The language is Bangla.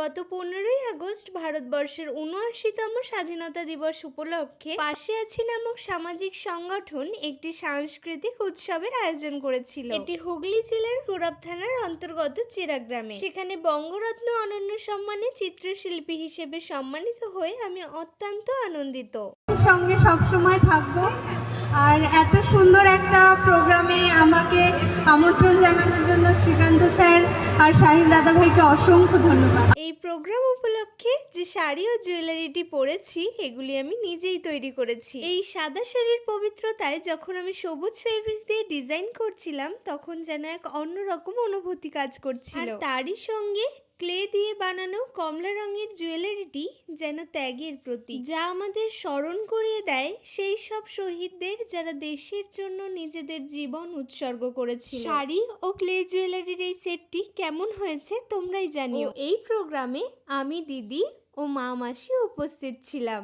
গত পনেরোই আগস্ট ভারতবর্ষের উনআশিতম স্বাধীনতা দিবস উপলক্ষে পাশে আছি নামক সামাজিক সংগঠন একটি সাংস্কৃতিক উৎসবের আয়োজন করেছিল। এটি হুগলি জেলার গুড়াব থানার অন্তর্গত চিরাগ্রামে সেখানে বঙ্গরত্ন অনন্য সম্মানে চিত্রশিল্পী হিসেবে সম্মানিত হয়ে আমি অত্যন্ত আনন্দিত। সঙ্গে সবসময় থাকব। আর এত সুন্দর একটা প্রোগ্রামে আমাকে আমন্ত্রণ জানানোর জন্য শ্রীকান্ত স্যার আর শাহিন দাদা ভাইকে অসংখ্য ধন্যবাদ। এই প্রোগ্রাম উপলক্ষে যে শাড়ি ও জুয়েলারিটি পরেছি, এগুলি আমি নিজেই তৈরি করেছি। এই সাদা শাড়ির পবিত্রতায় যখন আমি সবুজ ফেব্রিক দিয়ে ডিজাইন করছিলাম, তখন যেন এক অন্যরকম অনুভূতি কাজ করছিল। তারই সঙ্গে ক্লে দিয়ে বানানো কমলা রঙের জুয়েলারিটি যেন ত্যাগের প্রতীক। যা আমাদের স্মরণ করিয়ে দেয় সেই সব শহীদদের যারা দেশের জন্য নিজেদের জীবন উৎসর্গ করেছিল। শাড়ি ও ক্লে জুয়েলারির এই সেটটি কেমন হয়েছে তোমরাই জানিও। এই প্রোগ্রামে আমি দিদি ও মা মাসি উপস্থিত ছিলাম।